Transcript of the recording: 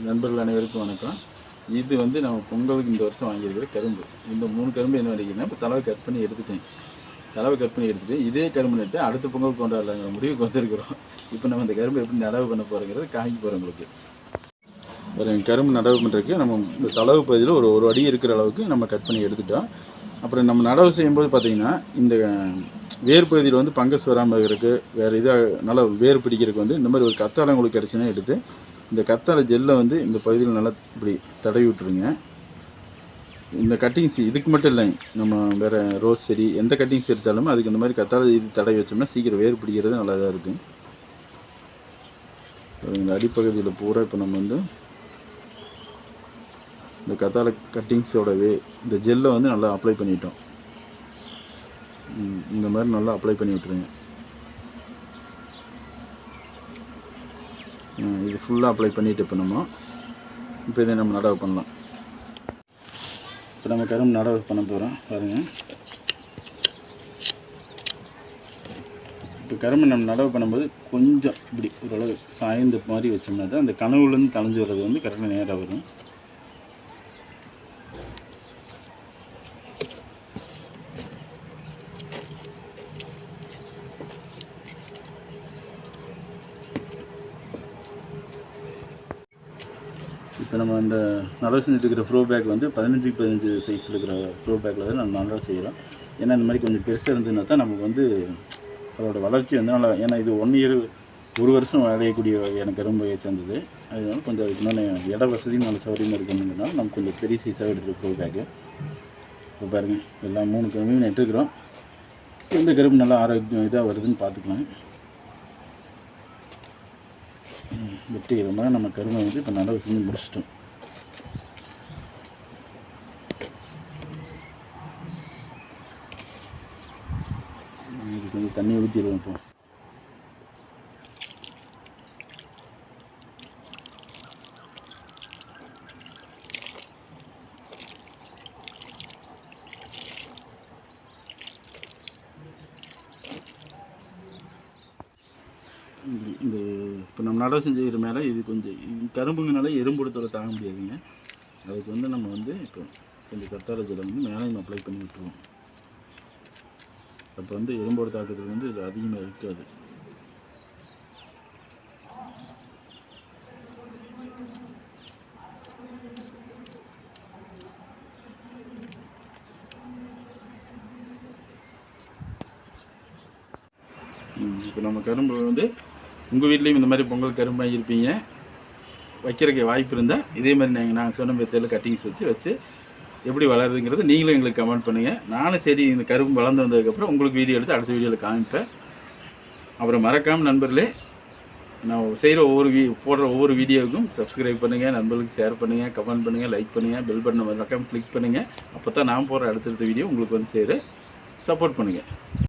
நண்பர்கள் அனைவருக்கும் வணக்கம். இது வந்து நம்ம பொங்கலுக்கு இந்த வருஷம் வாங்கியிருக்கிற கரும்பு. இந்த மூணு கரும்பு என்ன பண்ணிக்கிறேன்னா இப்போ தலைவை கட் பண்ணி எடுத்துட்டேன். தலைவை கட் பண்ணி எடுத்துகிட்டு இதே கரும்பு நட்டு அடுத்த பொங்கல் கொண்டாடலாங்கிற முடிவுக்கு வந்திருக்கிறோம். இப்போ நம்ம இந்த கரும்பு எப்படி நடவு பண்ண போகிறோங்கிறது காமிக்க போகிறோம் உங்களுக்கு. ஒரு கரும்பு நடவு பண்ணுறதுக்கு நம்ம இந்த தளவு பகுதியில் ஒரு ஒரு அடி இருக்கிற அளவுக்கு நம்ம கட் பண்ணி எடுத்துட்டோம். அப்புறம் நம்ம நடவு செய்யும்போது பார்த்தீங்கன்னா இந்த வேர் பகுதியில் வந்து பங்கஸ் வராமல் இருக்கிறதுக்கு வேறு இதாக நல்லா வேர் பிடிக்கிறதுக்கு வந்து இந்த மாதிரி ஒரு கத்தாழை உங்களுக்கு கிடச்சுன்னா எடுத்து இந்த கத்தாழை ஜெல்லை வந்து இந்த பகுதியில் நல்லா இப்படி தடவி விட்டுருங்க. இந்த கட்டிங்ஸ் இதுக்கு மட்டும் இல்லை நம்ம வேறு ரோஸ் செடி எந்த கட்டிங்ஸ் எடுத்தாலுமே அதுக்கு இந்த மாதிரி கத்தாழை இது தடவி வச்சோம்னா சீக்கிரம் வேர் பிடிக்கிறது நல்லா தான் இருக்கும் இந்த அடிப்பகுதியில் பூரா இப்போ நம்ம வந்து இந்த கத்தாழை கட்டிங்ஸோட வே இந்த ஜெல்லை வந்து நல்லா அப்ளை பண்ணிட்டோம். இந்த மாதிரி நல்லா அப்ளை பண்ணி விட்டுருங்க. இது ஃபுல்லாக அப்ளை பண்ணிட்டு இப்போ நம்ம இப்போ இதை நம்ம நடவு பண்ணலாம். இப்போ நம்ம கரும்பு நடவு பண்ண போகிறோம் பாருங்கள் இப்போ கரும்பு நம்ம நடவு பண்ணும்போது கொஞ்சம் இப்படி ஓரளவு சாய்ந்த மாதிரி வச்சோம்னா தான் அந்த கனவுலேருந்து கலைஞ்சு வர்றது வந்து கரெக்டாக நேராக வரும். இப்போ நம்ம அந்த நடவு செஞ்சுட்டு இருக்கிற ப்ரோ பேக் வந்து பதினஞ்சுக்கு பதினஞ்சு சைஸில் இருக்கிற ப்ரோ பேக்கில் தான் நம்ம நடவு செய்கிறோம் ஏன்னா இந்த மாதிரி கொஞ்சம் பெருசாக இருந்ததுன்னா தான் நமக்கு வந்து அதோட வளர்ச்சி வந்து நல்லா ஏன்னா இது ஒன் இயர் ஒரு வருஷம் விளையக்கூடிய வகையான கரும்பு சேர்ந்தது. அதனால கொஞ்சம் அதுக்கு மேலே இட வசதியும் நல்ல சௌகரியமாக இருக்கணுங்கிறனால நமக்கு கொஞ்சம் பெரிய சைஸாக எடுத்துகிட்டு ப்ரோ பேக்கு இப்போ பாருங்கள் எல்லாம் மூணு கரும்பையும் நட்டுருக்குறோம். எந்த கரும்பு நல்லா ஆரோக்கியம் இதாக வருதுன்னு பார்த்துக்கலாம். வெற்றிகரமாக நம்ம கருமை வந்து இப்போ நடவு செஞ்சு முடிச்சிட்டோம். இதுக்கு கொஞ்சம் தண்ணி ஊற்றிடுவோம் இப்போ. இந்த- இந்த இப்போ நம்ம நடவு செஞ்சுக்கிற மேலே இது கொஞ்சம் கரும்புங்கனால எறும்புடத்தோட தாங்க முடியாதுங்க. அதுக்கு வந்து நம்ம வந்து இப்போ கொஞ்சம் கத்தாழை ஜலம் வந்து மேலேயும் அப்ளை பண்ணி விட்டுருவோம். அப்போ வந்து எறும்போட தாக்கத்துக்கு வந்து இது அதிகமாக இருக்காது. இப்போ நம்ம கரும்பு வந்து உங்கள் வீட்லேயும் இந்த மாதிரி பொங்கல் கரும்பாக இருப்பீங்க. வைக்கிறதுக்கு வாய்ப்பு இருந்தால் இதே மாதிரி நாங்கள் நாங்கள் சொன்ன மெத்தடில் கட்டிங்ஸ் வச்சு வச்சு எப்படி வளருதுங்கிறது நீங்களும் எங்களுக்கு கமெண்ட் பண்ணுங்கள் நானும் செடி இந்த கரும்பு வளர்ந்து வந்ததுக்கப்புறம் உங்களுக்கு வீடியோ எடுத்து அடுத்த வீடியோவில் காமிப்பேன். அப்புறம் மறக்காமல் நண்பர்களே நான் செய்கிற ஒவ்வொரு வீ போடுற ஒவ்வொரு வீடியோவுக்கும் சப்ஸ்கிரைப் பண்ணுங்கள் நண்பர்களுக்கு ஷேர் பண்ணுங்கள் கமெண்ட் பண்ணுங்கள் லைக் பண்ணுங்கள் பெல் பட்டனை மறக்காமல் கிளிக் பண்ணுங்கள் அப்போ தான் நான் போடுற அடுத்தடுத்த வீடியோ உங்களுக்கு வந்து சேர சப்போர்ட் பண்ணுங்கள்